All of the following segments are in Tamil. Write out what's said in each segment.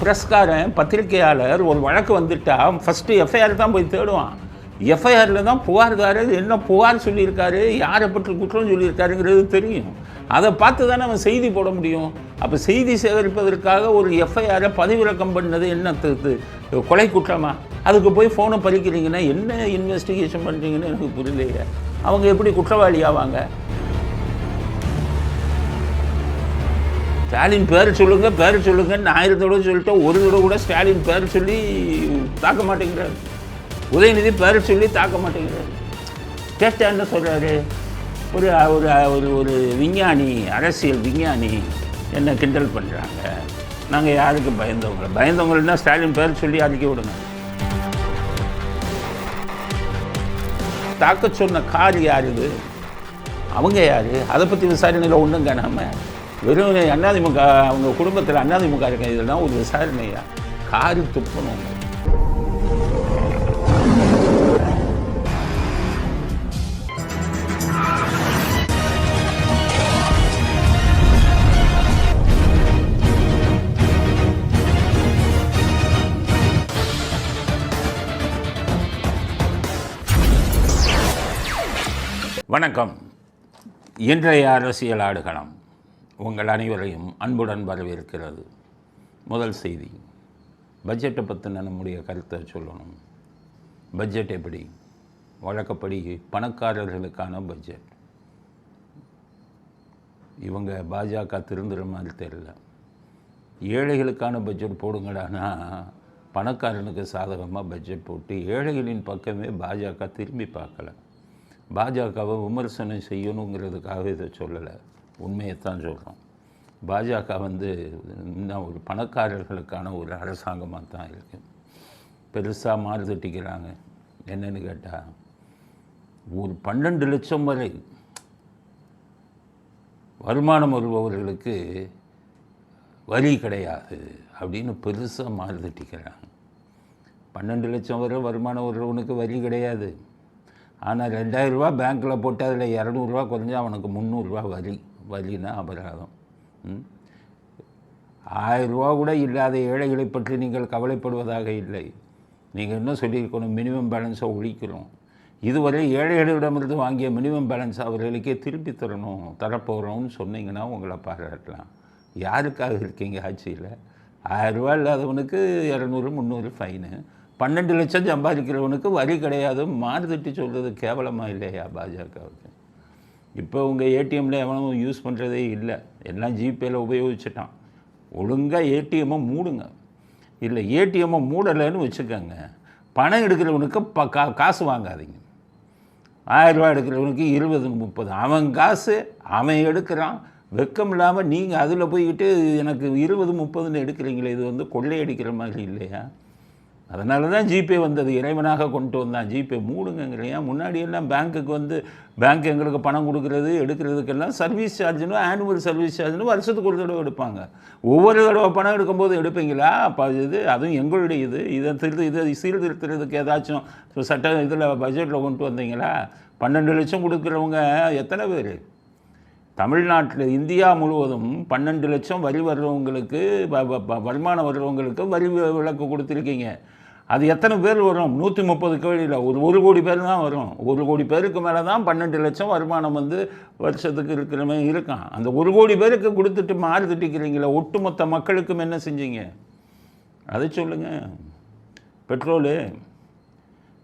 பிரஸ்காரன் பத்திரிகையாளர் ஒரு வழக்கு வந்துட்டா ஃபஸ்ட்டு எஃப்ஐஆர் தான் போய் தேடுவான். எஃப்ஐஆரில் தான் புகார்தாரர் என்ன புகார் சொல்லியிருக்காரு யாரை பற்றி குற்றம் சொல்லியிருக்காருங்கிறது தெரியும். அதை பார்த்து தானே அவன் செய்தி போட முடியும். அப்போ செய்தி சேகரிப்பதற்காக ஒரு எஃப்ஐஆரை பதிவிறக்கம் பண்ணது என்ன கொலை குற்றமா? அதுக்கு போய் ஃபோனை பறிக்கிறீங்கன்னா என்ன இன்வெஸ்டிகேஷன் பண்ணுறீங்கன்னு எனக்கு புரியலையே. அவங்க எப்படி குற்றவாளி ஸ்டாலின் பேர் சொல்லுங்க பேர் சொல்லுங்கன்னு ஆயிரம் தடவை சொல்லிட்டு ஒரு தடவை கூட ஸ்டாலின் பேர் சொல்லி தாக்க மாட்டேங்கிறாரு. உதயநிதி பேர் சொல்லி தாக்க மாட்டேங்கிறாரு. கேட்டா என்ன சொல்கிறாரு ஒரு ஒரு ஒரு ஒரு விஞ்ஞானி அரசியல் விஞ்ஞானி என்ன கிண்டல் பண்ணுறாங்க நாங்கள் யாருக்கு பயந்தவங்க? பயந்தவங்கன்னா ஸ்டாலின் பேர் சொல்லி அடிக்க விடுங்க தாக்க சொன்ன கார் யார்? இது அவங்க யார்? அதை பற்றி விசாரணையில் ஒன்றும் காணாமல் வெறும் அண்ணாதிமுக அவங்க குடும்பத்தில் அண்ணாதிமுக இருக்க இதெல்லாம் ஒரு விசாரணையா? காரு துப்பணும். வணக்கம். இன்றைய அரசியல் ஆடுகளம். உங்கள் அனைவரையும் அன்புடன் வரவேற்கிறது. முதல் செய்தி. பட்ஜெட்டை பற்றின நம்முடைய கருத்தை சொல்லணும். பட்ஜெட் எப்படி? வழக்கப்படி பணக்காரர்களுக்கான பட்ஜெட். இவங்க பாஜக திருந்துற மாதிரி தெரியல. ஏழைகளுக்கான பட்ஜெட் போடுங்கடானா பணக்காரனுக்கு சாதகமாக பட்ஜெட் போட்டு ஏழைகளின் பக்கமே பாஜக திரும்பி பார்க்கல. பாஜகவை விமர்சனம் செய்யணுங்கிறதுக்காக இதை சொல்லலை. உண்மையைத்தான் சொல்கிறோம் பாஜக வந்து இன்னும் ஒரு பணக்காரர்களுக்கான ஒரு அரசாங்கமாக தான் இருக்குது பெருசாக மாறு தட்டிக்கிறாங்க என்னென்னு கேட்டால் ஒரு பன்னெண்டு லட்சம் வரை வருமானம் வருபவர்களுக்கு வரி கிடையாது அப்படின்னு பெருசாக மாறுதட்டிக்கிறாங்க பன்னெண்டு லட்சம் வரை வருமானம் வருவனுக்கு வரி கிடையாது. ஆனால் ரெண்டாயிரரூபா பேங்க்கில் போட்டு அதில் இரநூறுவா குறைஞ்சா அவனுக்கு முந்நூறுரூவா வரி. வலினா அபராதம். ம்? ரூபா கூட இல்லாத ஏழைகளை பற்றி நீங்கள் கவலைப்படுவதாக இல்லை. நீங்கள் என்ன சொல்லியிருக்கணும்? மினிமம் பேலன்ஸை ஒழிக்கிறோம் இதுவரை ஏழைகளிடமிருந்து வாங்கிய மினிமம் பேலன்ஸ் அவர்களுக்கே திருப்பி தரணும் தரப்போகிறோம்னு சொன்னீங்கன்னா உங்களை பாராட்டலாம். யாருக்காக இருக்கீங்க ஆட்சியில்? ஆயிரரூவா இல்லாதவனுக்கு இரநூறு முந்நூறு ஃபைனு பன்னெண்டு லட்சம் சம்பாதிக்கிறவனுக்கு வரி கிடையாது மாறுதட்டி சொல்கிறது கேவலமாக இல்லையா பாஜகவுக்கு? இப்போ உங்கள் ஏடிஎம்மில் எவனும் யூஸ் பண்ணுறதே இல்லை. எல்லாம் ஜிபேயில் உபயோகிச்சிட்டான். ஒழுங்காக ஏடிஎம்மை மூடுங்க. இல்லை ஏடிஎம்மை மூடலைன்னு வச்சுக்கோங்க. பணம் எடுக்கிறவனுக்கு ப கா காசு வாங்காதீங்க. ஆயிரரூபா எடுக்கிறவனுக்கு இருபது முப்பது. அவன் காசு அவன் எடுக்கிறான். வெக்கம் இல்லாமல் நீங்கள் அதில் போய்கிட்டு எனக்கு இருபது முப்பதுன்னு எடுக்கிறீங்களே இது வந்து கொள்ளையடிக்கிற மாதிரி இல்லையா? அதனால தான் ஜிபே வந்தது. இறைவனாக கொண்டு வந்தான். ஜிபே மூடுங்கங்கிறையா முன்னாடி முன்னாடியெல்லாம் பேங்க்குக்கு வந்து பேங்க் எங்களுக்கு பணம் கொடுக்கறது எடுக்கிறதுக்கெல்லாம் சர்வீஸ் சார்ஜ்னு ஆனுவல் சர்வீஸ் சார்ஜ்னு வருஷத்துக்கு ஒரு தடவை எடுப்பாங்க. ஒவ்வொரு தடவை பணம் எடுக்கும்போது எடுப்பீங்களா? அப்போ இது அதுவும் எங்களுடைய இது இதை திருத்து இதை சீர்திருத்துறதுக்கு ஏதாச்சும் சட்ட இதில் பட்ஜெட்டில் கொண்டு வந்தீங்களா? பன்னெண்டு லட்சம் கொடுக்குறவங்க எத்தனை பேர்? தமிழ்நாட்டில் இந்தியா முழுவதும் பன்னெண்டு லட்சம் வரி வர்றவங்களுக்கு வருமானம் வர்றவங்களுக்கு வரி விலக்கு கொடுத்துருக்கீங்க. அது எத்தனை பேர் வரும்? நூற்றி முப்பது கோடியில் ஒரு ஒரு கோடி பேர் தான் வரும். ஒரு கோடி பேருக்கு மேலே தான் பன்னெண்டு லட்சம் வருமானம் வந்து வருஷத்துக்கு இருக்கிற இருக்கான். அந்த ஒரு கோடி பேருக்கு கொடுத்துட்டு மாறு திட்டிக்கிறீங்களே ஒட்டுமொத்த மக்களுக்கும் என்ன செஞ்சீங்க? அதை சொல்லுங்கள் பெட்ரோலு.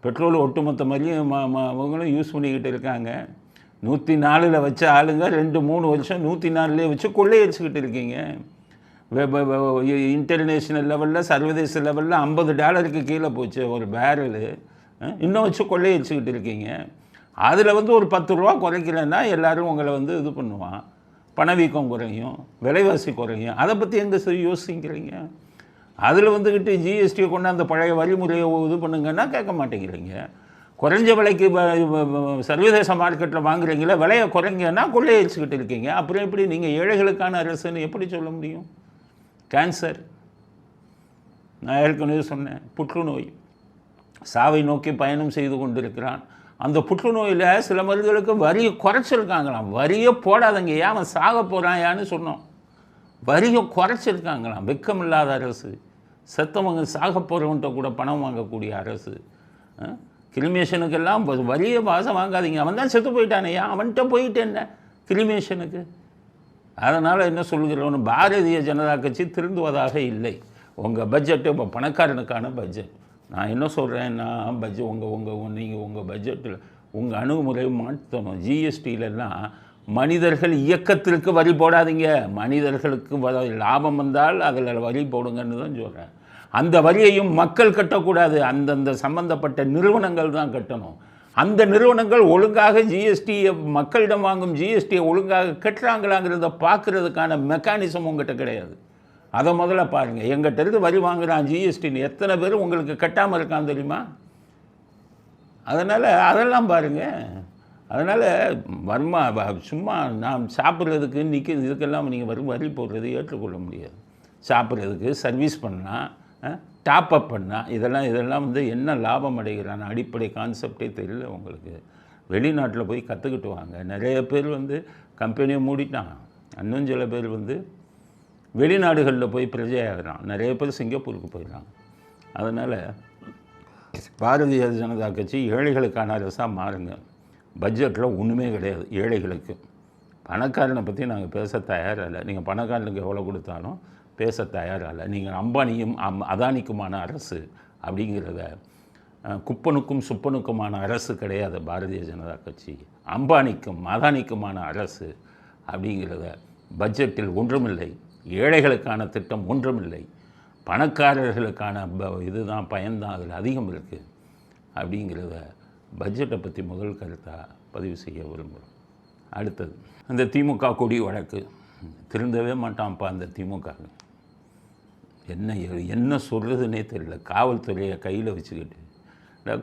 பெட்ரோல் ஒட்டுமொத்த மாதிரியும் அவங்களும் யூஸ் பண்ணிக்கிட்டு இருக்காங்க. நூற்றி நாலில் வச்ச ஆளுங்க ரெண்டு மூணு வருஷம் நூற்றி நாலுலேயே வச்சு கொள்ளையடிச்சுக்கிட்டு இருக்கீங்க. இன்டர்நேஷ்னல் லெவலில் சர்வதேச லெவலில் ஐம்பது டாலருக்கு கீழே போச்சு ஒரு பேரலு இன்னும் வச்சு கொள்ளையடிச்சுக்கிட்டு இருக்கீங்க. அதில் வந்து ஒரு பத்து ரூபா குறைக்கலன்னா எல்லாரும் உங்களை வந்து இது பண்ணுவான். பணவீக்கம் குறையும் விலைவாசி குறையும். அதை பற்றி எங்கே சரி யோசிக்கிறீங்க? அதில் வந்துக்கிட்டு ஜிஎஸ்டியை கொண்டு அந்த பழைய வழிமுறையை இது பண்ணுங்கன்னா கேட்க மாட்டேங்கிறீங்க. குறைஞ்ச விலைக்கு சர்வதேச மார்க்கெட்டில் வாங்குறீங்களா விலையை குறைங்கன்னா கொள்ளையடிச்சுக்கிட்டு இருக்கீங்க. அப்புறம் எப்படி நீங்கள் ஏழைகளுக்கான அரசுன்னு எப்படி சொல்ல முடியும்? கேன்சர். நான் ஏற்கனவே சொன்னேன் புற்றுநோய். சாவை நோக்கி பயணம் செய்து கொண்டிருக்கிறான். அந்த புற்றுநோயில் சில மருந்துகளுக்கு வரியை குறைச்சிருக்காங்களாம். வரியை போடாதங்க ஏன் அவன் சாக போகிறான் ஏன்னு சொன்னோம். வரியை குறைச்சிருக்காங்களாம். வெக்கம் இல்லாத அரசு. செத்தவங்க சாக போகிறவன்ட்ட கூட பணம் வாங்கக்கூடிய அரசு. கிரிமேஷனுக்கெல்லாம் வரிய வாசம் வாங்காதீங்க. அவன் தான் செத்து போயிட்டானேயா அவன்கிட்ட போயிட்டு என்ன? கிரிமேஷனுக்கு அதனால் என்ன சொல்கிறோன்னு பாரதிய ஜனதா கட்சி திருந்துவதாக இல்லை. உங்கள் பட்ஜெட்டு இப்போ பணக்காரனுக்கான பட்ஜெட் நான் என்ன சொல்கிறேன்னா பட்ஜெட் உங்கள் உங்கள் நீங்கள் உங்கள் பட்ஜெட்டில் உங்கள் அணுகுமுறை மாற்றணும். ஜிஎஸ்டியிலலாம் மனிதர்கள் இயக்கத்திற்கு வரி போடாதீங்க. மனிதர்களுக்கு வ- லாபம் வந்தால் அதில் வரி போடுங்கன்னு தான் சொல்கிறேன் அந்த வரியையும் மக்கள் கட்டக்கூடாது. அந்தந்த சம்பந்தப்பட்ட நிறுவனங்கள் தான் கட்டணும். அந்த நிறுவனங்கள் ஒழுங்காக ஜிஎஸ்டியை மக்களிடம் வாங்கும் ஜிஎஸ்டியை ஒழுங்காக கட்டுறாங்களாங்கிறத பார்க்குறதுக்கான மெக்கானிசம் உங்கள்கிட்ட கிடையாது. அதை முதல்ல பாருங்கள் எங்கிட்ட இருந்து வரி வாங்குகிறான் ஜிஎஸ்டின்னு. எத்தனை பேர் உங்களுக்கு கட்டாமல் இருக்கான் தெரியுமா? அதனால் அதெல்லாம் பாருங்கள் அதனால் வர்மா சும்மா நாம் சாப்பிட்றதுக்கு நிற்க இதுக்கெல்லாம் நீங்கள் வரி வரி போடுறது ஏற்றுக்கொள்ள முடியாது. சாப்பிட்றதுக்கு சர்வீஸ் பண்ணால் டாப் அப் பண்ணால் இதெல்லாம் இதெல்லாம் வந்து என்ன லாபம் அடைகிறான்? அடிப்படை கான்செப்டே தெரியல உங்களுக்கு. வெளிநாட்டில் போய் கற்றுக்கிட்டு வாங்க. நிறைய பேர் வந்து கம்பெனியை மூடிட்டான் இன்னும் சில பேர் வந்து வெளிநாடுகளில் போய் பிரஜையாகிறான் நிறைய பேர் சிங்கப்பூருக்கு போயிடறாங்க. அதனால் பாரதிய ஜனதா கட்சி ஏழைகளுக்கான அரசாக மாறுங்க. பட்ஜெட்டில் ஒன்றுமே கிடையாது ஏழைகளுக்கு. பணக்காரனை பற்றி நாங்கள் பேச தயாராக இல்லை. நீங்கள் பணக்காரனுக்கு எவ்வளோ கொடுத்தாலும் பேச தயாராக நீங்கள் அம்பானியும் அம் அதானிக்குமான அரசு அப்படிங்கிறத குப்பனுக்கும் சுப்பனுக்குமான அரசு கிடையாது பாரதிய ஜனதா கட்சி. அம்பானிக்கும் அதானிக்குமான அரசு அப்படிங்கிறத பட்ஜெட்டில் ஒன்றுமில்லை. ஏழைகளுக்கான திட்டம் ஒன்றுமில்லை. பணக்காரர்களுக்கான ப- இதுதான் பயன்தான் அதில் அதிகம் இருக்குது அப்படிங்கிறத பட்ஜெட்டை பற்றி முதல் கருத்தாக பதிவு செய்ய விரும்புகிறோம். அடுத்தது அந்த திமுக கொடி வழக்கு. திருந்தவே மாட்டான்ப்பா அந்த திமுக என்ன என்ன சொல்கிறதுனே தெரியல. காவல்துறையை கையில் வச்சுக்கிட்டு.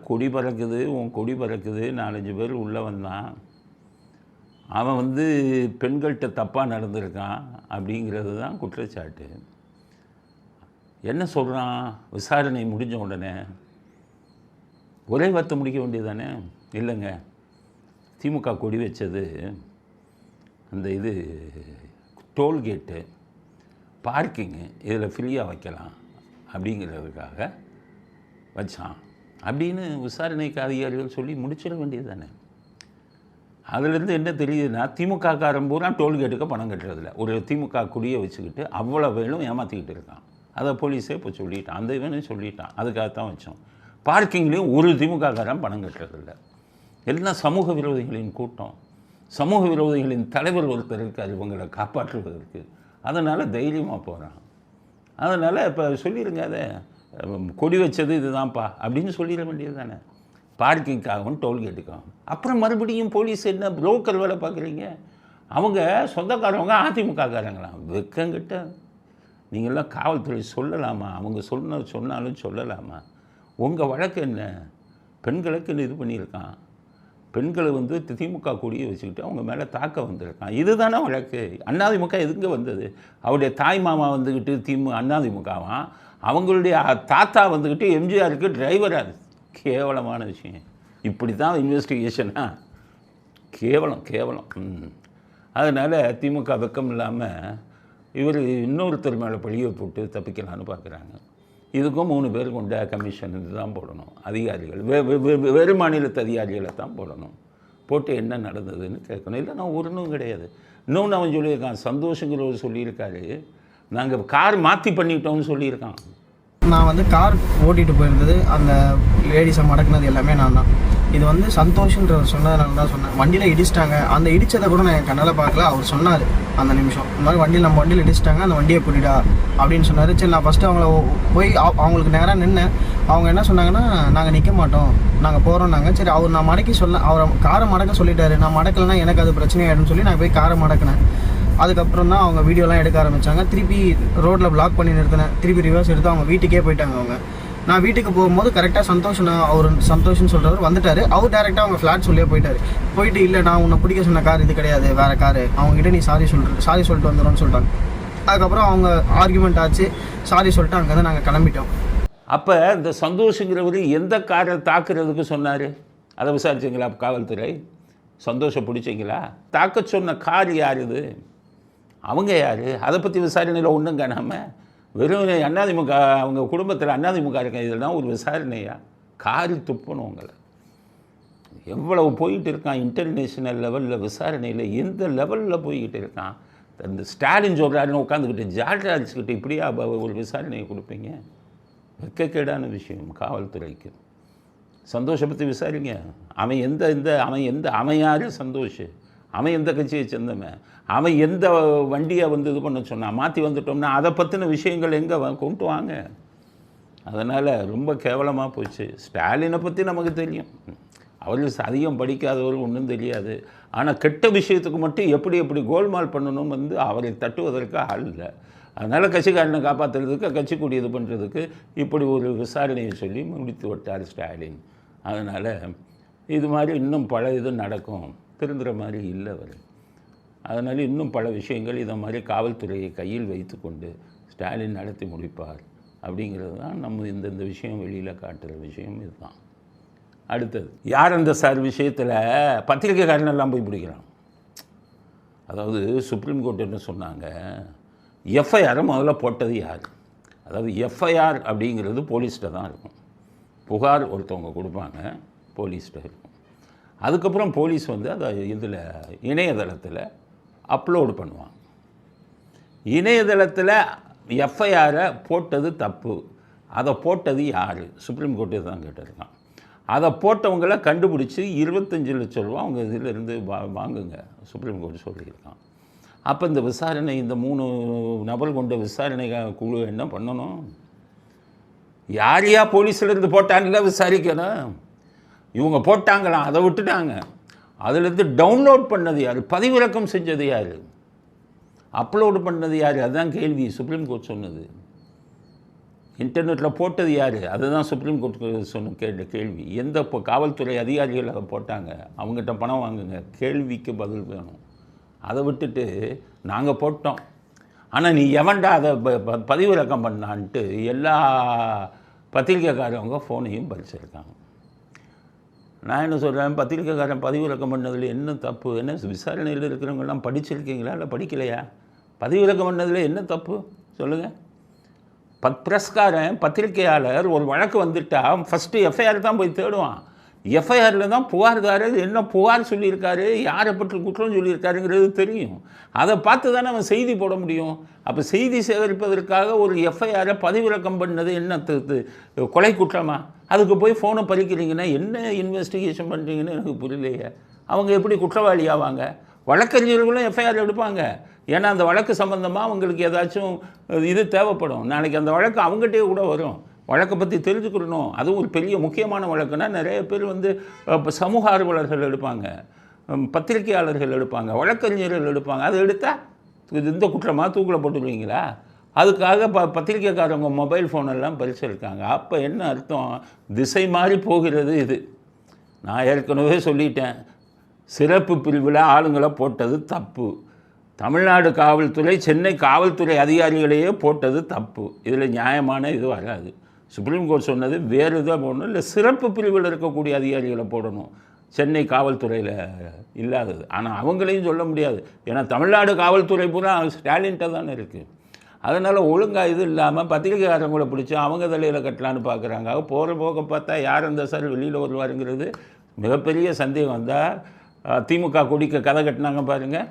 கொடி பறக்குது உன் கொடி பறக்குது நாலஞ்சு பேர் உள்ளே வந்தான். அவன் வந்து பெண்கள்கிட்ட தப்பாக நடந்திருக்கான் அப்படிங்கிறது தான் குற்றச்சாட்டு. என்ன சொல்கிறான் விசாரணை முடிஞ்ச உடனே. ஒரே வார்த்தை முடிக்க வேண்டியது தானே இல்லைங்க. திமுக கொடி வச்சது அந்த இது டோல்கேட்டு. பார்க்கிங்கு இதில் ஃப்ரீயாக வைக்கலாம் அப்படிங்கிறதுக்காக வச்சான். அப்படின்னு விசாரணைக்கு அதிகாரிகள் சொல்லி முடிச்சிட வேண்டியது தானே அதுலேருந்து என்ன தெரியுதுன்னா திமுக காரன் பூரா டோல்கேட்டுக்கு பணம் கட்டுறதில்ல. ஒரு திமுக குடியை வச்சுக்கிட்டு அவ்வளோ வேலும் ஏமாற்றிக்கிட்டு இருக்கான். அதை போலீஸே இப்போ சொல்லிட்டான். அந்த இவனும் சொல்லிட்டான். அதுக்காகத்தான் வச்சோம். பார்க்கிங்லேயும் ஒரு திமுக காரன் பணம் கட்டுறதில்ல. எல்லாம் சமூக விரோதிகளின் கூட்டம். சமூக விரோதிகளின் தலைவர் ஒருத்தர் இருக்கார். இவங்களை காப்பாற்றுவதற்கு. அதனால் தைரியமாக போகிறான் அதனால் இப்போ சொல்லிடுங்க அதை. கொடி வச்சது இதுதான்ப்பா அப்படின்னு சொல்லிட வேண்டியது தானே பார்க்கிங்காகவும் டோல்கேட்டுக்காகவும் அப்புறம் மறுபடியும் போலீஸ் என்ன புரோக்கர் வேலை பார்க்குறீங்க? அவங்க சொந்தக்காரவங்க அதிமுககாரங்களாம் வெக்கங்கிட்ட நீங்களாம் காவல்துறை சொல்லலாமா? அவங்க சொன்ன சொன்னாலும் சொல்லலாமா? உங்கள் வழக்கு என்ன? பெண்களுக்கு இது பண்ணியிருக்கான். பெண்களை வந்து திமுக கூடிய வச்சுக்கிட்டு அவங்க மேலே தாக்க வந்திருக்கான். இதுதானே வழக்கு. அண்ணாதிமுக எதுங்க வந்தது? அவருடைய தாய் மாமா வந்துக்கிட்டு திமு அண்ணாதிமுகவான் அவங்களுடைய தாத்தா வந்துக்கிட்டு எம்ஜிஆருக்கு டிரைவராக கேவலமான விஷயம். இப்படி தான் இன்வெஸ்டிகேஷனா கேவலம் கேவலம். ம். அதனால் திமுக வெக்கம் இல்லாமல் இவர் இன்னொருத்தர் மேலே பழியை போட்டு தப்பிக்கலான்னு பார்க்குறாங்க. இதுக்கும் மூணு பேர் கொண்ட கமிஷன் தான் போடணும். அதிகாரிகள் வேறு மாநிலத்து அதிகாரிகளை தான் போடணும். போட்டு என்ன நடந்ததுன்னு கேட்கணும். இல்லை நான் ஒன்றும் கிடையாது. இன்னொன்று அவன் சொல்லியிருக்கான் சந்தோஷங்கிறவர் சொல்லியிருக்காரு. நாங்கள் கார் மாற்றி பண்ணிட்டோம்னு சொல்லியிருக்கான். நான் வந்து கார் ஓட்டிகிட்டு போயிருந்தது. அந்த லேடிஸை மடக்குனது எல்லாமே நான் தான். இது வந்து சந்தோஷன்றவர் சொன்னதுனால தான் சொன்னேன். வண்டியில் இடிச்சிட்டாங்க. அந்த இடித்ததை கூட நான் என் கண்ணால் பார்க்கல. அவர் சொன்னார் அந்த நிமிஷம். இந்த மாதிரி வண்டியில் நம்ம வண்டியில் இடிச்சிட்டாங்க அந்த வண்டியை புடிடா அப்படின்னு சொன்னார். சரி நான் ஃபஸ்ட்டு அவங்கள போய் அவங்களுக்கு நேராக நின்னேன். அவங்க என்ன சொன்னாங்கன்னா நாங்கள் நிற்க மாட்டோம். நாங்கள் போகிறோம்னாங்க சரி அவர் நான் மடக்கி சொல்ல அவரை காரை மடக்க சொல்லிட்டாரு. நான் மடக்கலைன்னா எனக்கு அது பிரச்சனையாயிடும்னு சொல்லி நான் போய் காரை மடக்கினேன். அதுக்கப்புறம் தான் அவங்க வீடியோலாம் எடுக்க ஆரம்பித்தாங்க திருப்பி ரோட்டில் பிளாக் பண்ணி நிறுத்தினேன் திருப்பி ரிவர்ஸ் எடுத்து அவங்க வீட்டுக்கே போயிட்டாங்க அவங்க. நான் வீட்டுக்கு போகும்போது கரெக்டாக சந்தோஷ் அவர் சந்தோஷ்னு சொல்கிறவர் வந்துட்டார். அவர் டேரெக்டாக அவங்க ஃப்ளாட் சொல்லியே போயிட்டார். போயிட்டு இல்லை நான் உன்னை பிடிக்க சொன்ன கார் இது கிடையாது வேறு காரு அவங்ககிட்ட நீ சாரி சொல்கிற சாரி சொல்லிட்டு வந்துடும்னு சொல்லிட்டாங்க. அதுக்கப்புறம் அவங்க ஆர்குமெண்ட் ஆச்சு. சாரி சொல்லிட்டு அங்கேருந்து நாங்கள் கிளம்பிட்டோம். அப்போ இந்த சந்தோஷங்கிறவர் எந்த காரை தாக்குறதுக்கு சொன்னார்? அதை விசாரிச்சிங்களா காவல்துறை? சந்தோஷம் பிடிச்சிங்களா? தாக்க சொன்ன கார் யார் இது? அவங்க யார்? அதை பற்றி விசாரணையில் ஒன்றும் காணாமல் வெறும் அண்ணாதிமுக அவங்க குடும்பத்தில் அண்ணாதிமுக இருக்க இதெல்லாம் ஒரு விசாரணையா? காரி துப்பணும் உங்களை. எவ்வளவு போயிட்டு இருக்கான் இன்டர்நேஷ்னல் லெவலில் விசாரணையில் எந்த லெவலில் போய்கிட்டு இருக்கான்? இந்த ஸ்டாலின் சொல்கிறாருன்னு உட்காந்துக்கிட்டு ஜாட்ராஜ்கிட்ட இப்படியா ஒரு விசாரணையை கொடுப்பீங்க? வெக்கக்கேடான விஷயம் காவல்துறைக்கு. சந்தோஷப்பற்றி விசாரிங்க. அவன் எந்த இந்த அவன் எந்த அவன் யார்? சந்தோஷம் அவன் எந்த கட்சியை சேர்ந்தவன்? அவன் எந்த வண்டியை வந்து இது பண்ண சொன்னான்? மாற்றி வந்துட்டோம்னா அதை பற்றின விஷயங்கள் எங்கே கொண்டு வாங்க. அதனால் ரொம்ப கேவலமாக போச்சு. ஸ்டாலினை பற்றி நமக்கு தெரியும். அவர் அதிகம் படிக்காதவர்கள் ஒன்றும் தெரியாது. ஆனால் கெட்ட விஷயத்துக்கு மட்டும் எப்படி எப்படி கோல்மால் பண்ணணும் வந்து அவரை தட்டுவதற்கு ஆள் இல்லை. அதனால் கட்சிக்காரனை காப்பாற்றுறதுக்கு கட்சிக்குடி இது பண்ணுறதுக்கு இப்படி ஒரு விசாரணையை சொல்லி முடித்து விட்டார் ஸ்டாலின். அதனால் இது மாதிரி இன்னும் பல இது நடக்கும். திருந்துற மாதிரி இல்லை அவர். அதனால் இன்னும் பல விஷயங்கள் இதை மாதிரி காவல்துறையை கையில் வைத்துக்கொண்டு ஸ்டாலின் நடத்தி முடிப்பார் அப்படிங்கிறது தான் நம்ம இந்தந்த விஷயம் வெளியில் காட்டுற விஷயம் இதுதான். அடுத்தது யார் அந்த சார் விஷயத்தில் பத்திரிகைக்காரனெல்லாம் போய் பிடிக்கிறான்? அதாவது சுப்ரீம் கோர்ட் என்ன சொன்னாங்க? எஃப்ஐஆரை முதல்ல போட்டது யார்? அதாவது எஃப்ஐஆர் அப்படிங்கிறது போலீஸ்கிட்ட தான் இருக்கும். புகார் ஒருத்தவங்க கொடுப்பாங்க போலீஸ்கிட்ட இருக்கும். அதுக்கப்புறம் போலீஸ் வந்து அதை இதில் இணையதளத்தில் அப்லோடு பண்ணுவாங்க. இணையதளத்தில் எஃப்ஐஆரை போட்டது தப்பு. அதை போட்டது யார்? சுப்ரீம் கோர்ட்டு தான் கேட்டிருக்கான். அதை போட்டவங்கள கண்டுபிடிச்சி இருபத்தஞ்சு லட்ச ரூபா அவங்க இதிலிருந்து வா வாங்குங்க. சுப்ரீம் கோர்ட் சொல்லியிருக்கான். அப்போ இந்த விசாரணை இந்த மூணு நபர் கொண்ட விசாரணை குழு என்ன பண்ணணும்? யார் யா போலீஸ்ல போட்டான்ல விசாரிக்கணும். இவங்க போட்டாங்களாம் அதை விட்டுட்டாங்க. அதுலேருந்து டவுன்லோட் பண்ணது யார்? பதிவிறக்கம் செஞ்சது யார்? அப்லோடு பண்ணது யார்? அதுதான் கேள்வி. சுப்ரீம் கோர்ட் சொன்னது. இன்டர்நெட்டில் போட்டது யார்? அதுதான் சுப்ரீம் கோர்ட் சொன்ன கேட்ட கேள்வி. எந்த இப்போ காவல்துறை அதிகாரிகள் அதை போட்டாங்க? அவங்ககிட்ட பணம் வாங்குங்க. கேள்விக்கு பதில் வேணும். அதை விட்டுட்டு நாங்கள் போட்டோம். ஆனால் நீ எவன்டா அதை ப- பதிவிறக்கம் பண்ணான்ட்டு எல்லா பத்திரிக்கைக்காரவங்க ஃபோனையும் பறிச்சிருக்காங்க. நான் என்ன சொல்கிறேன் பத்திரிக்கைக்காரன் பதிவிறக்கம் பண்ணதில் என்ன தப்பு? என்ன விசாரணையில் இருக்கிறவங்கெல்லாம் படிச்சிருக்கீங்களா? இல்லை படிக்கலையா? பதிவிறக்கம் பண்ணதில் என்ன தப்பு? சொல்லுங்கள் பத் பிரஸ்காரன் பத்திரிகையாளர் ஒரு வழக்கு வந்துட்டா ஃபஸ்ட்டு எஃப்ஐஆர் தான் போய் தேடுவான். எஃப்ஐஆரில் தான் புகார்தாரர் என்ன புகார் சொல்லியிருக்காரு? யாரை பற்றி குற்றம் சொல்லியிருக்காருங்கிறது தெரியும். அதை பார்த்து தானே அவன் செய்தி போட முடியும். அப்போ செய்தி சேகரிப்பதற்காக ஒரு எஃப்ஐஆரை பதிவிறக்கம் பண்ணது என்ன கொலை குற்றமாக அதுக்கு போய் ஃபோனை பறிக்கிறீங்கன்னா என்ன இன்வெஸ்டிகேஷன் பண்ணுறீங்கன்னு எனக்கு புரியலையே. அவங்க எப்படி குற்றவாளி ஆவாங்க? வழக்கறிஞர்களும் எஃப்ஐஆர் எடுப்பாங்க. ஏன்னா அந்த வழக்கு சம்மந்தமாக அவங்களுக்கு ஏதாச்சும் இது தேவைப்படும். நாளைக்கு அந்த வழக்கு அவங்ககிட்டயே கூட வரும். வழக்கை பற்றி தெரிஞ்சுக்கணும். அதுவும் ஒரு பெரிய முக்கியமான வழக்குன்னா நிறைய பேர் வந்து சமூக ஆர்வலர்கள் எடுப்பாங்க. பத்திரிகையாளர்கள் எடுப்பாங்க. வழக்கறிஞர்கள் எடுப்பாங்க. அதை எடுத்தால் இது இந்த குற்றமாக தூக்கில் போட்டுருவீங்களா? அதுக்காக ப பத்திரிக்கைக்காரங்க மொபைல் ஃபோன் எல்லாம் பறிச்சிருக்காங்க. அப்போ என்ன அர்த்தம்? திசை மாறி போகிறது இது. நான் ஏற்கனவே சொல்லிட்டேன். சிறப்பு பிரிவில் ஆளுங்களை போட்டது தப்பு. தமிழ்நாடு காவல்துறை சென்னை காவல்துறை அதிகாரிகளையே போட்டது தப்பு. இதில் நியாயமான இது வராது. சுப்ரீம் கோர்ட் சொன்னது வேறு இதாக போடணும் இல்லை சிறப்பு பிரிவில் இருக்கக்கூடிய அதிகாரிகளை போடணும். சென்னை காவல்துறையில் இல்லாதது. ஆனால் அவங்களையும் சொல்ல முடியாது. ஏன்னா தமிழ்நாடு காவல்துறை பூரா ஸ்டாலின்கிட்ட தானே இருக்குது அதனால் ஒழுங்காக இது இல்லாமல் பத்திரிகைக்காரங்களை பிடிச்சி அவங்க தலையில் கட்டலான்னு பார்க்குறாங்க போகிற போக பார்த்தா யார் அந்த சார் வெளியில் வருவாருங்கிறது மிகப்பெரிய சந்தேகம். வந்தால் திமுக குடிக்க கதை கட்டினாங்க பாருங்கள்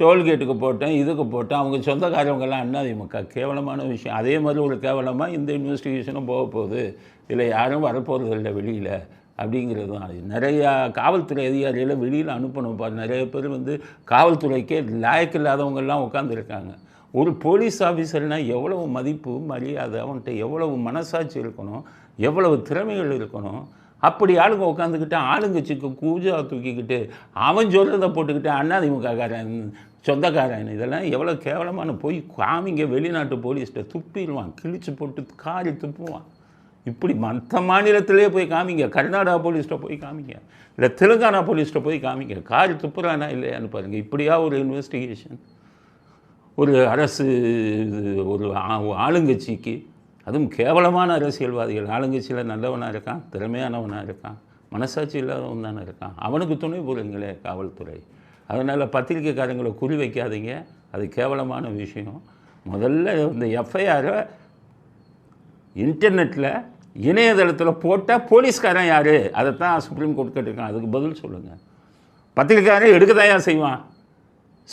டோல்கேட்டுக்கு போட்டேன் இதுக்கு போட்டேன். அவங்க சொந்தக்காரவங்கெல்லாம் அண்ணாதிமுக கேவலமான விஷயம். அதே மாதிரி ஒரு கேவலமாக இந்த இன்வெஸ்டிகேஷனும் போக போகுது. இதில் யாரும் வரப்போகிறது இல்லை வெளியில். அப்படிங்கிறது தான். நிறையா காவல்துறை அதிகாரிகளை வெளியில் அனுப்பணும். பாரு நிறைய பேர் வந்து காவல்துறைக்கே லாயக்கு இல்லாதவங்கெல்லாம் உட்காந்துருக்காங்க ஒரு போலீஸ் ஆஃபீஸர்னால் எவ்வளவு மதிப்பு மரியாதை அவன்கிட்ட எவ்வளவு மனசாட்சி இருக்கணும் எவ்வளவு திறமைகள் இருக்கணும்? அப்படி ஆளுங்க உட்காந்துக்கிட்டு ஆளுங்கட்சிக்கு கூஜா தூக்கிக்கிட்டு அவன் சொல்கிறத போட்டுக்கிட்டு அண்ணாதிமுககாரன் சொந்தக்காரன் இதெல்லாம் எவ்வளோ கேவலமான போய் காமிங்க வெளிநாட்டு போலீஸ்கிட்ட துப்பிடுவான் கிழிச்சு போட்டு காரி துப்புவான். இப்படி மற்ற மாநிலத்திலே போய் காமிங்க கர்நாடகா போலீஸ்கிட்ட போய் காமிங்க இல்லை தெலுங்கானா போலீஸ்கிட்ட போய் காமிங்க காரி துப்புறானா இல்லையான்னு பாருங்கள் இப்படியா ஒரு இன்வெஸ்டிகேஷன் ஒரு அரசு இது ஒரு ஆளுங்கட்சிக்கு அதுவும் கேவலமான அரசியல்வாதிகள் ஆளுங்கட்சியில் நல்லவனாக இருக்கான் திறமையானவனாக இருக்கான் மனசாட்சி இல்லாதவன் தானே இருக்கான் அவனுக்கு துணை புரியுங்களே காவல்துறை. அதனால் பத்திரிக்கைக்காரங்களை குறி வைக்காதீங்க அது கேவலமான விஷயம். முதல்ல இந்த எஃப்ஐஆரை இன்டர்நெட்டில் இணையதளத்தில் போட்டால் போலீஸ்காரன் யார்? அதை தான் சுப்ரீம் கோர்ட் கேட்டிருக்கான் அதுக்கு பதில் சொல்லுங்கள் பத்திரிக்கைக்காரன் எடுக்கத்தாயா செய்வான்?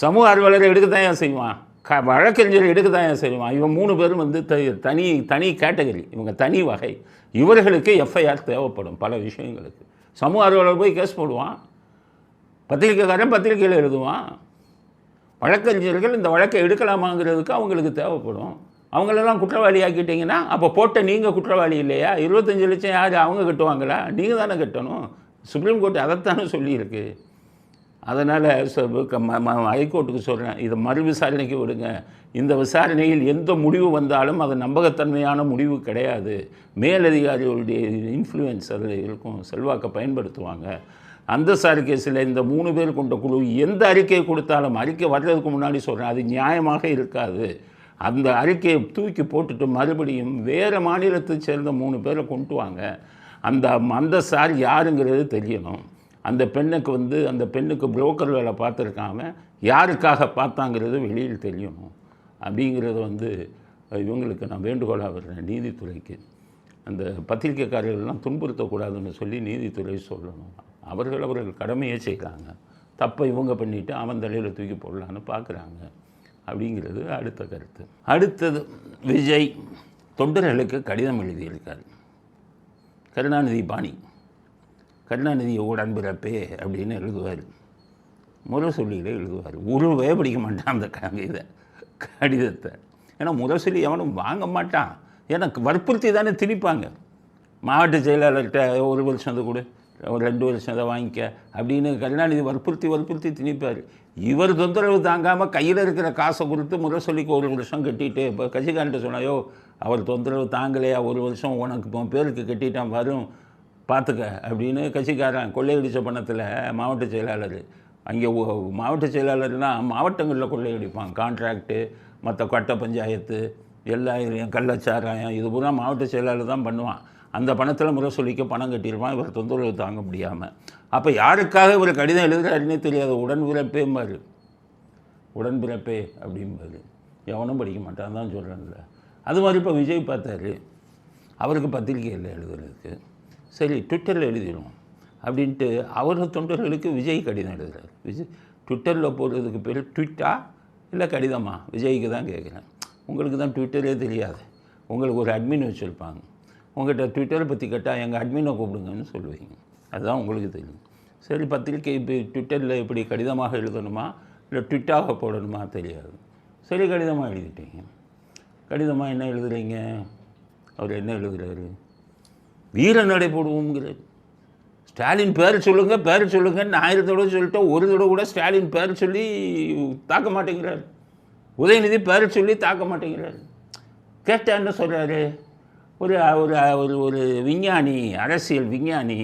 சமூக ஆர்வலரை எடுக்கத்தாயா செய்வான்? க வழக்கறிஞர் தான் செய்வான். இவன் மூணு பேரும் வந்து த தனி தனி கேட்டகரி. இவங்க தனி வகை. இவர்களுக்கு எஃப்ஐஆர் தேவைப்படும் பல விஷயங்களுக்கு. சமூக ஆர்வலர் போய் கேஸ் போடுவான். பத்திரிக்கைக்காரன் பத்திரிக்கையில் எழுதுவான். வழக்கறிஞர்கள் இந்த வழக்கை எடுக்கலாமாங்கிறதுக்கு அவங்களுக்கு தேவைப்படும். அவங்களெல்லாம் குற்றவாளி ஆக்கிட்டீங்கன்னா அப்போ போட்ட நீங்கள் குற்றவாளி இல்லையா? இருபத்தஞ்சு லட்சம் யார்? அவங்க கட்டுவாங்களா? நீங்கள் தானே கட்டணும். சுப்ரீம் கோர்ட் அதைத்தானே சொல்லியிருக்கு. அதனால் ஹைகோர்ட்டுக்கு சொல்கிறேன் இதை மறு விசாரணைக்கு விடுங்க. இந்த விசாரணையில் எந்த முடிவு வந்தாலும் அது நம்பகத்தன்மையான முடிவு கிடையாது. மேலதிகாரிகளுடைய இன்ஃப்ளூயன்ஸ் அதில் இருக்கும் செல்வாக்கை பயன்படுத்துவாங்க. அந்த சார் கேஸில் இந்த மூணு பேர் கொண்ட குழு எந்த அறிக்கையை கொடுத்தாலும் அறிக்கை வர்றதுக்கு முன்னாடி சொல்கிறேன் அது நியாயமாக இருக்காது. அந்த அறிக்கையை தூக்கி போட்டுட்டு மறுபடியும் வேறு மாநிலத்தை சேர்ந்த மூணு பேரை கொண்டு வாங்க. அந்த அந்த சார் யாருங்கிறது தெரியணும். அந்த பெண்ணுக்கு வந்து அந்த பெண்ணுக்கு புரோக்கர் வேலை பார்த்துருக்காம யாருக்காக பார்த்தாங்கிறது வெளியில் தெரியணும் அப்படிங்கிறது வந்து இவங்களுக்கு நான் வேண்டுகோளாக வர்றேன் நீதித்துறைக்கு. அந்த பத்திரிக்கைக்காரர்கள்லாம் துன்புறுத்தக்கூடாதுன்னு சொல்லி நீதித்துறை சொல்லணும். அவர்கள் அவர்கள் கடமையை செய்கிறாங்க. தப்பை இவங்க பண்ணிவிட்டு அவன் தலையில் தூக்கி போடலான்னு பார்க்குறாங்க. அப்படிங்கிறது அடுத்த கருத்து. அடுத்தது விஜய் தொண்டர்களுக்கு கடிதம் எழுதியிருக்கார். கருணாநிதி பாணி. கருணாநிதியை உடன்பிறப்பே அப்படின்னு எழுதுவார். முரசொலியில் எழுதுவார். உருவே படிக்க மாட்டான் அந்த க- கடிதத்தை. ஏன்னா முரசொலி எவனும் வாங்க மாட்டான். எனக்கு வற்புறுத்தி தானே திணிப்பாங்க. மாவட்ட செயலாளர்கிட்ட ஒரு வருஷம் அதை கொடு ஒரு ரெண்டு வருஷம் அதை வாங்கிக்க அப்படின்னு கருணாநிதி வற்புறுத்தி வற்புறுத்தி திணிப்பார். இவர் தொந்தரவு தாங்காமல் கையில் இருக்கிற காசை கொடுத்து முரசொலிக்கு ஒரு வருஷம் கட்டிட்டு இப்போ கட்சிக்காரன்ட்ட சொன்னாயோ அவர் தொந்தரவு தாங்கலையா? ஒரு வருஷம் உனக்கு பேருக்கு கட்டிட்டான் வரும் பார்த்துக்க அப்படின்னு கட்சிக்காரன் கொள்ளையடித்த பணத்தில் மாவட்ட செயலாளர். அங்கே மாவட்ட செயலாளர்னால் மாவட்டங்களில் கொள்ளையடிப்பான். கான்ட்ராக்டு மற்ற கட்ட பஞ்சாயத்து எல்லா கள்ளச்சாராயம் இது பூரா மாவட்ட செயலாளர் தான் பண்ணுவான். அந்த பணத்தில் முரசொலிக்க பணம் கட்டியிருப்பான். இவர் தொந்தரவு தாங்க முடியாமல் அப்போ யாருக்காக இவர் கடிதம் எழுதுகிறாருன்னே தெரியாது. உடன்பிறப்பேம்பார் உடன்பிறப்பே அப்படிம்பாரு. எவனும் படிக்க மாட்டான். தான் சொல்கிறேன்ல அது மாதிரி இப்போ விஜய் பார்த்தாரு. அவருக்கு பத்திரிக்கையில் எழுதுறதுக்கு. சரி ட்விட்டரில் எழுதிடும் அப்படின்ட்டு அவர் தொண்டர்களுக்கு விஜய் கடிதம் எழுதுகிறார் விஜய் ட்விட்டரில் போடுறதுக்கு பேர் ட்விட்டா இல்லை கடிதமா? விஜய்க்கு தான் கேட்குறேன் உங்களுக்கு தான் ட்விட்டரே தெரியாது. உங்களுக்கு ஒரு அட்மின் வச்சுருப்பாங்க. உங்கள்கிட்ட ட்விட்டரை பற்றி கேட்டால் எங்கள் அட்மினை கூப்பிடுங்கன்னு சொல்லுவீங்க. அதுதான் உங்களுக்கு தெரியும். சரி பத்திரிக்கை இப்போ ட்விட்டரில் எப்படி கடிதமாக எழுதணுமா? இல்லை ட்விட்டாக போடணுமா? தெரியாது. சரி கடிதமாக எழுதிட்டீங்க. கடிதமாக என்ன எழுதுறீங்க? அவர் என்ன எழுதுகிறாரு வீர நடை போடுவோங்கிறது ஸ்டாலின் பேர் சொல்லுங்கள் பேர் சொல்லுங்கன்னு ஆயிரம் தடவை சொல்லிட்டோம் ஒரு தடவை கூட ஸ்டாலின் பேர் சொல்லி தாக்க மாட்டேங்கிறார். உதயநிதி பேர் சொல்லி தாக்க மாட்டேங்கிறார். கேட்டா என்ன சொல்கிறாரு ஒரு ஒரு ஒரு ஒரு விஞ்ஞானி அரசியல் விஞ்ஞானி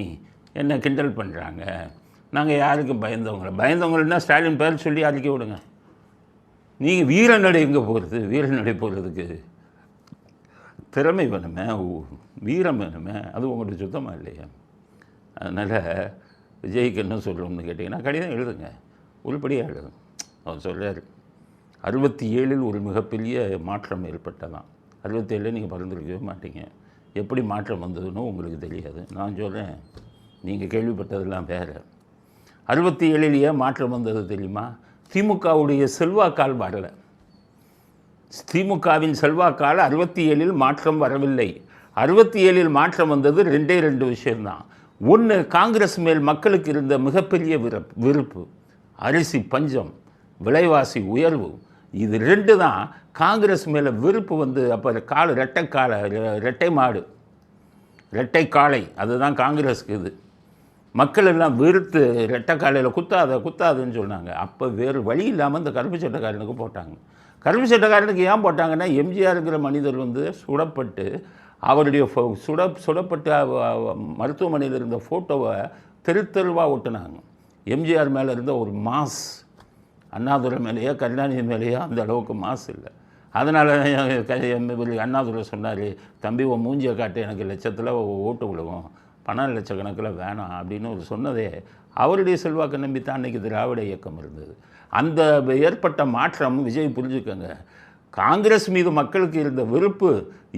என்ன கிண்டல் பண்ணுறாங்க நாங்கள் யாருக்கும் பயந்தவங்கள பயந்தவங்கன்னா ஸ்டாலின் பேர் சொல்லி அறிக்கை விடுங்க. நீங்கள் வீரநடை எங்கே போகிறது வீரநடை போகிறதுக்கு திறமை வேணுமே வீரம் வேணுமே அது உங்கள்கிட்ட சுத்தமாக இல்லையா. அதனால் விஜய்க்கு என்ன சொல்லணும்னு கேட்டிங்கன்னா கடிதம் எழுதுங்க. உருப்படியாக எழுதுங்க. அவர் சொல்கிறார் அறுபத்தி ஏழில் ஒரு மிகப்பெரிய மாற்றம் ஏற்பட்டதாம். அறுபத்தேழில் நீங்கள் பறந்துருக்கவே மாட்டீங்க. எப்படி மாற்றம் வந்ததுன்னு உங்களுக்கு தெரியாது. நான் சொல்கிறேன் நீங்கள் கேள்விப்பட்டதெல்லாம் வேறு. அறுபத்தி ஏழிலேயே மாற்றம் வந்தது தெரியுமா? திமுகவுடைய செல்வாக்கால் வரலை. திமுகவின் செல்வாக்கால் அறுபத்தி ஏழில் மாற்றம் வரவில்லை. அறுபத்தி ஏழில் மாற்றம் வந்தது ரெண்டே ரெண்டு விஷயம்தான். ஒன்று காங்கிரஸ் மேல் மக்களுக்கு இருந்த மிகப்பெரிய விருப் விருப்பு அரிசி பஞ்சம் விலைவாசி உயர்வு. இது ரெண்டு தான். காங்கிரஸ் மேலே விருப்பு வந்து அப்போ கால் ரெட்டை காலை ரெ- ரெட்டை மாடு. ரெட்டை காளை அதுதான் காங்கிரஸ்க்கு இது. மக்கள் எல்லாம் வெறுத்து ரெட்டை காலையில் குத்தாத குத்தாதுன்னு சொன்னாங்க. அப்போ வேறு வழி இல்லாமல் இந்த கருப்பு சட்டக்காரனுக்கு போட்டாங்க. கருவி சட்டக்காரனுக்கு ஏன் போட்டாங்கன்னா எம்ஜிஆருங்கிற மனிதர் வந்து சுடப்பட்டு அவருடைய ஃபோ- சுட சுடப்பட்டு மருத்துவமனையில் இருந்த ஃபோட்டோவை தெரு தெருவாக ஒட்டுனாங்க. எம்ஜிஆர் மேலே இருந்த ஒரு மாஸ் அண்ணாதுரை மேலேயோ கருணாநிதி மேலேயோ அந்த அளவுக்கு மாசு இல்லை. அதனால் அண்ணாதுரை சொன்னார் தம்பி உன் மூஞ்சியை காட்டு எனக்கு லட்சத்தில் ஓட்டு விழுவோம். பணம் லட்சக்கணக்கில் வேணாம் அப்படின்னு ஒரு சொன்னதே அவருடைய செல்வாக்கை நம்பி தான் அன்றைக்கி திராவிட இயக்கம் இருந்தது. அந்த ஏற்பட்ட மாற்றம் விஜய் புரிஞ்சுக்கோங்க. காங்கிரஸ் மீது மக்களுக்கு இருந்த வெறுப்பு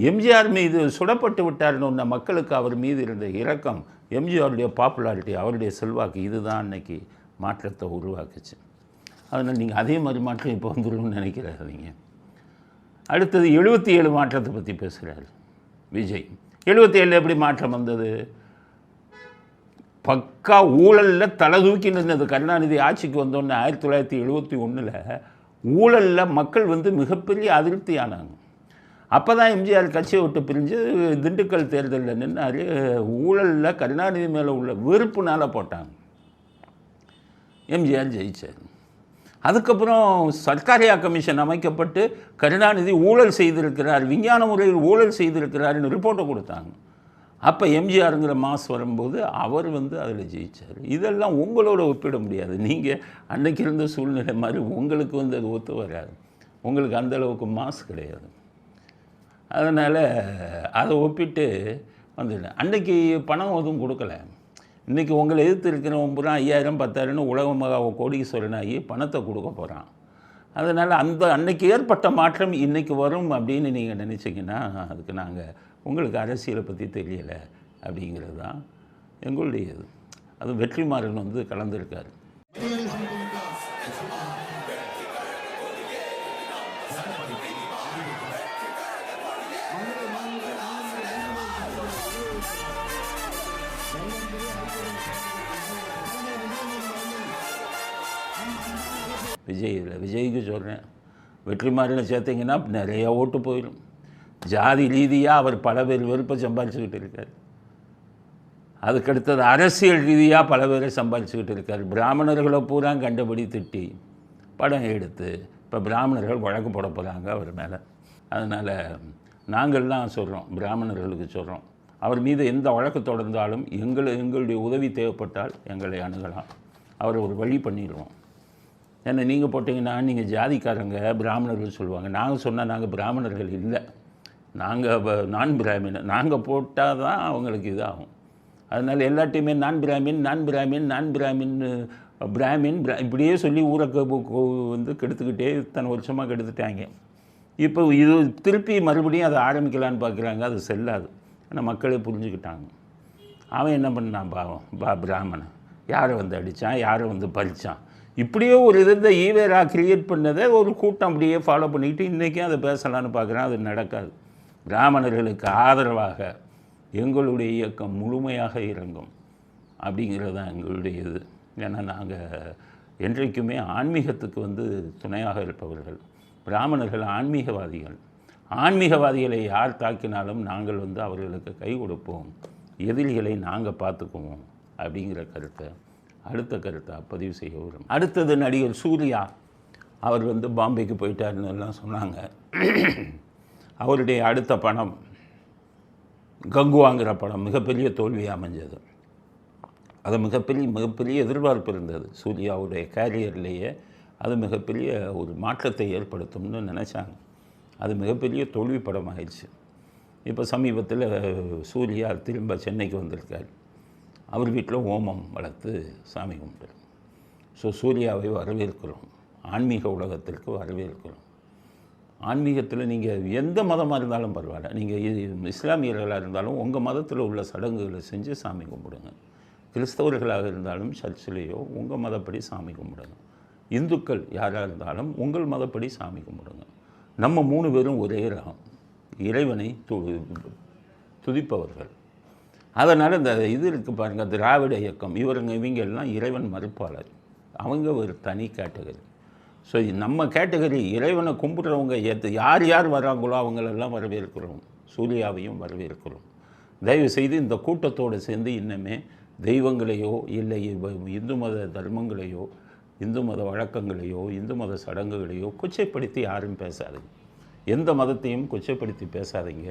எம்ஜிஆர் மீது சுடப்பட்டு விட்டார்னு மக்களுக்கு அவர் மீது இருந்த இரக்கம் எம்ஜிஆருடைய பாப்புலாரிட்டி அவருடைய செல்வாக்கு இதுதான் அன்னைக்கு மாற்றத்தை உருவாக்குச்சு. அதனால் நீங்கள் அதே மாதிரி மாற்றம் இப்போ வந்துடும் நினைக்கிறாதீங்க. அடுத்தது எழுபத்தி ஏழு மாற்றத்தை பற்றி பேசுகிறார் விஜய். எழுபத்தி ஏழில் எப்படி மாற்றம் வந்தது? பக்கா ஊழலில் தலை தூக்கி நின்றது கருணாநிதி ஆட்சிக்கு வந்தோடனே ஆயிரத்தி தொள்ளாயிரத்தி எழுபத்தி ஒன்றில் ஊழலில் மக்கள் வந்து மிகப்பெரிய அதிருப்தியானாங்க. அப்போ தான் எம்ஜிஆர் கட்சியை விட்டு பிரிஞ்சு திண்டுக்கல் தேர்தலில் நின்னார். ஊழலில் கருணாநிதி மேலே உள்ள வெறுப்புனால் போட்டாங்க. எம்ஜிஆர் ஜெயிச்சார். அதுக்கப்புறம் சர்க்காரியா கமிஷன் அமைக்கப்பட்டு கருணாநிதி ஊழல் செய்திருக்கிறார் விஞ்ஞான முறையில் ஊழல் செய்திருக்கிறார்னு ரிப்போர்ட்டை கொடுத்தாங்க. அப்போ எம்ஜிஆருங்கிற மாஸ் வரும்போது அவர் வந்து அதில் ஜெயித்தார் இதெல்லாம் உங்களோட ஒப்பிட முடியாது. நீங்கள் அன்னைக்கு இருந்த சூழ்நிலை மாதிரி உங்களுக்கு வந்து அது ஒத்து வராது. உங்களுக்கு அந்த அளவுக்கு மாஸ் கிடையாது. அதனால் அதை ஒப்பிட்டு வந்துட்டேன். அன்னைக்கு பணம் எதுவும் கொடுக்கல. இன்றைக்கி உங்களை எதிர்த்து இருக்கிறவன் பூரா ஐயாயிரம் பத்தாயிரம்னு உலக மகா கோடீஸ்வரனாகி பணத்தை கொடுக்க போகிறான் அதனால் அந்த அன்னைக்கு ஏற்பட்ட மாற்றம் இன்றைக்கி வரும் அப்படின்னு நீங்கள் நினச்சிங்கன்னா அதுக்கு நாங்கள் உங்களுக்கு அரசியலை பற்றி தெரியலை அப்படிங்கிறது தான் எங்களுடைய இது அது வெற்றிமாறன் வந்து கலந்துருக்காரு. விஜய் இல்லை. விஜய்க்கு சொல்கிறேன் வெற்றிமாறனை சேர்த்தீங்கன்னா நிறையா ஓட்டு போயிடும். ஜாதி ரீதியாக அவர் பல பேர் வெறுப்பை சம்பாதிச்சுக்கிட்டு இருக்கார். அதுக்கடுத்தது அரசியல் ரீதியாக பல பேரை சம்பாதிச்சுக்கிட்டு இருக்கார். பிராமணர்களை பூரா கண்டபடி திட்டி படம் எடுத்து இப்போ பிராமணர்கள் வழக்கு போட போகிறாங்க அவர் மேலே. அதனால் நாங்கள்லாம் சொல்கிறோம் பிராமணர்களுக்கு சொல்கிறோம் அவர் மீது எந்த வழக்கு தொடர்ந்தாலும் எங்கள் எங்களுடைய உதவி தேவைப்பட்டால் எங்களை அணுகலாம். அவரை ஒரு வழி பண்ணிடுவோம். ஏன்னா நீங்கள் போட்டிங்கன்னா நீங்கள் ஜாதிக்காரங்க பிராமணர்கள் சொல்லுவாங்க. நாங்கள் சொன்னால் நாங்கள் பிராமணர்கள் இல்லை. நாங்கள் நான் பிராமின். நாங்கள் போட்டால் தான் அவங்களுக்கு இதாகும். அதனால் எல்லாத்தையுமே நான் பிராமின் நான் பிராமின் நான் பிராமின் பிராமின் பிரா இப்படியே சொல்லி ஊரை வந்து கெடுத்துக்கிட்டே இத்தனை வருஷமாக கெடுத்துட்டாங்க. இப்போ இது திருப்பி மறுபடியும் அதை ஆரம்பிக்கலான்னு பார்க்குறாங்க அது செல்லாது. ஆனால் மக்களே புரிஞ்சுக்கிட்டாங்க. அவன் என்ன பண்ணான் பாவம்? பா பிராமணன். யாரை வந்து அடித்தான் யாரை வந்து பறித்தான் இப்படியோ ஒரு இதை ஈவேரா கிரியேட் பண்ணதை ஒரு கூட்டம் அப்படியே ஃபாலோ பண்ணிக்கிட்டு இன்றைக்கும் அதை பேசலான்னு பார்க்குறேன். அது நடக்காது. பிராமணர்களுக்கு ஆதரவாக எங்களுடைய இயக்கம் முழுமையாக இறங்கும். அப்படிங்கிறது தான் எங்களுடைய இது ஏன்னா நாங்கள் என்றைக்குமே ஆன்மீகத்துக்கு வந்து துணையாக இருப்பவர்கள். பிராமணர்கள் ஆன்மீகவாதிகள். ஆன்மீகவாதிகளை யார் தாக்கினாலும் நாங்கள் வந்து அவர்களுக்கு கை கொடுப்போம். எதிரிகளை நாங்கள் பார்த்துக்குவோம். அப்படிங்கிற கருத்தை அடுத்த கருத்தை பதிவு செய்ய வரும் அடுத்தது நடிகர் சூர்யா. அவர் வந்து பாம்பேக்கு போயிட்டாருன்னு எல்லாம் சொன்னாங்க. அவருடைய அடுத்த படம் கங்குவாங்கிற படம் மிகப்பெரிய தோல்வி அமைஞ்சது. அது மிகப்பெரிய மிகப்பெரிய எதிர்பார்ப்பு இருந்தது. சூர்யாவுடைய கேரியர்லேயே அது மிகப்பெரிய ஒரு மாற்றத்தை ஏற்படுத்தும்னு நினச்சாங்க. அது மிகப்பெரிய தோல்வி படம் ஆயிடுச்சு இப்போ சமீபத்தில் சூர்யா திரும்ப சென்னைக்கு வந்திருக்கார். அவர் வீட்டில் ஓமம் வளர்த்து சாமி கும்பிடுறோம் ஸோ சூர்யாவை வரவேற்கிறோம். ஆன்மீக உலகத்திற்கு வரவேற்கிறோம். ஆன்மீகத்தில் நீங்கள் எந்த மதமாக இருந்தாலும் பரவாயில்ல. நீங்கள் இஸ்லாமியர்களாக இருந்தாலும் உங்கள் மதத்தில் உள்ள சடங்குகளை செஞ்சு சாமி கும்பிடுங்க. கிறிஸ்தவர்களாக இருந்தாலும் சர்ச்சிலேயோ உங்கள் மதப்படி சாமி கும்பிடுங்க. இந்துக்கள் யாராக இருந்தாலும் உங்கள் மதப்படி சாமி கும்பிடுங்க. நம்ம மூணு பேரும் ஒரே ரகம். இறைவனை து துதிப்பவர்கள். அதனால் இந்த இது இருக்குது பாருங்கள் திராவிட இயக்கம். இவருங்க இவங்க எல்லாம் இறைவன் மறுப்பாளர். அவங்க ஒரு தனி கேட்டகரி. ஸோ நம்ம கேட்டகரி இறைவனை கும்பிட்றவங்க ஏற்று யார் யார் வராங்களோ அவங்களெல்லாம் வரவேற்கிறோம். சூர்யாவையும் வரவேற்கிறோம். தயவு செய்து இந்த கூட்டத்தோடு சேர்ந்து இன்னமே தெய்வங்களையோ இல்லை இந்து மத தர்மங்களையோ இந்து மத வழக்கங்களையோ இந்து மத சடங்குகளையோ கொச்சைப்படுத்தி யாரும் பேசாதீங்க. எந்த மதத்தையும் கொச்சைப்படுத்தி பேசாதீங்க.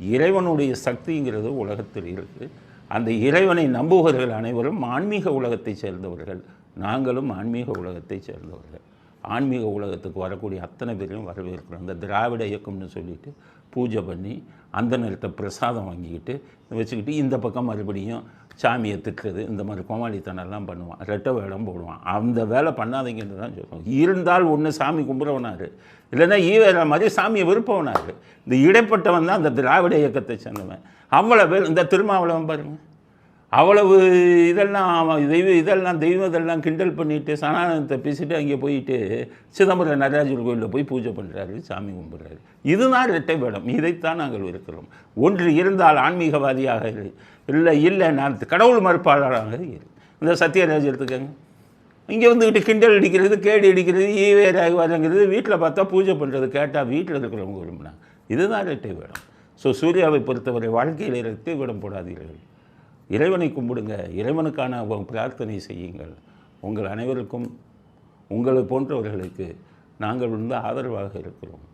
இறைவனுடைய சக்திங்கிறது உலகத்தில் இருக்குது அந்த இறைவனை நம்புவர்கள் அனைவரும் ஆன்மீக உலகத்தைச் சேர்ந்தவர்கள். நாங்களும் ஆன்மீக உலகத்தைச் சேர்ந்தவர்கள். ஆன்மீக உலகத்துக்கு வரக்கூடிய அத்தனை பேரையும் வரவேற்கிறோம். இந்த திராவிட இயக்கம்னு சொல்லிட்டு பூஜை பண்ணி அந்த நேரத்தை பிரசாதம் வாங்கிக்கிட்டு வச்சுக்கிட்டு இந்த பக்கம் மறுபடியும் சாமியை திட்டுறது இந்த மாதிரி கோமாளித்தனம்லாம் பண்ணுவான். ரெட்டை வேடம் போடுவான். அந்த வேலை பண்ணாதீங்கன்னு தான் சொல்லுவோம் இருந்தால் ஒன்று சாமி கும்பிட்றவனாரு இல்லைன்னா ஈவேற மாதிரி சாமியை விருப்பவனாரு இந்த இடைப்பட்டவன் தான் அந்த திராவிட இயக்கத்தை சேர்ந்தவன். அவ்வளோ பேர் இந்த திருமாவளவன் பாருங்கள் அவ்வளவு இதெல்லாம் அவன் தெய்வ இதெல்லாம் தெய்வம் இதெல்லாம் கிண்டல் பண்ணிவிட்டு சனானந்தத்தை பேசிட்டு அங்கே போயிட்டு சிதம்பரம் நடராஜர் கோயிலில் போய் பூஜை பண்ணுறாரு சாமி கும்பிட்றாரு. இதுதான் இரட்டை வேடம். இதைத்தான் நாங்கள் இருக்கிறோம் ஒன்று இருந்தால் ஆன்மீகவாதியாக இரு. இல்லை இல்லை நான் கடவுள் மறுப்பாளராக இந்த சத்யராஜ் எடுத்துக்கங்க இங்கே வந்துக்கிட்டு கிண்டல் அடிக்கிறது கேடி அடிக்கிறது ஈவே ராகவாதங்கிறது வீட்டில் பார்த்தா பூஜை பண்ணுறது கேட்டால் வீட்டில் இருக்கிறவங்க விரும்பினா. இதுதான் இரட்டை வேடம். ஸோ சூர்யாவை பொறுத்தவரை வாழ்க்கையில் இரட்டை வேடம் போடாதீர்கள். இறைவனை கும்பிடுங்க. இறைவனுக்கான பிரார்த்தனை செய்யுங்கள். உங்கள் அனைவருக்கும் உங்களை போன்றவர்களுக்கு நாங்கள் வந்து ஆதரவாக இருக்கிறோம்.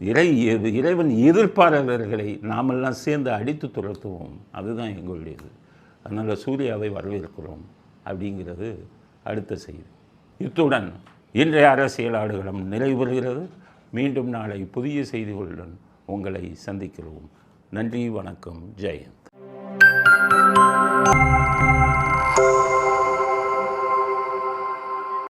இறை இறைவன் எதிர்ப்பாளர்களை நாமெல்லாம் சேர்ந்து அடித்து துரத்துவோம். அதுதான் எங்களுடையது. அதனால் சூர்யாவை வரவேற்கிறோம் அப்படிங்கிறது அடுத்த செய்தி. இத்துடன் இன்றைய அரசியல் ஆடுகளம் நிறைபெறுகிறது மீண்டும் நாளை புதிய செய்திகளுடன் உங்களை சந்திக்கிறோம். நன்றி வணக்கம் ஜெயந்த்.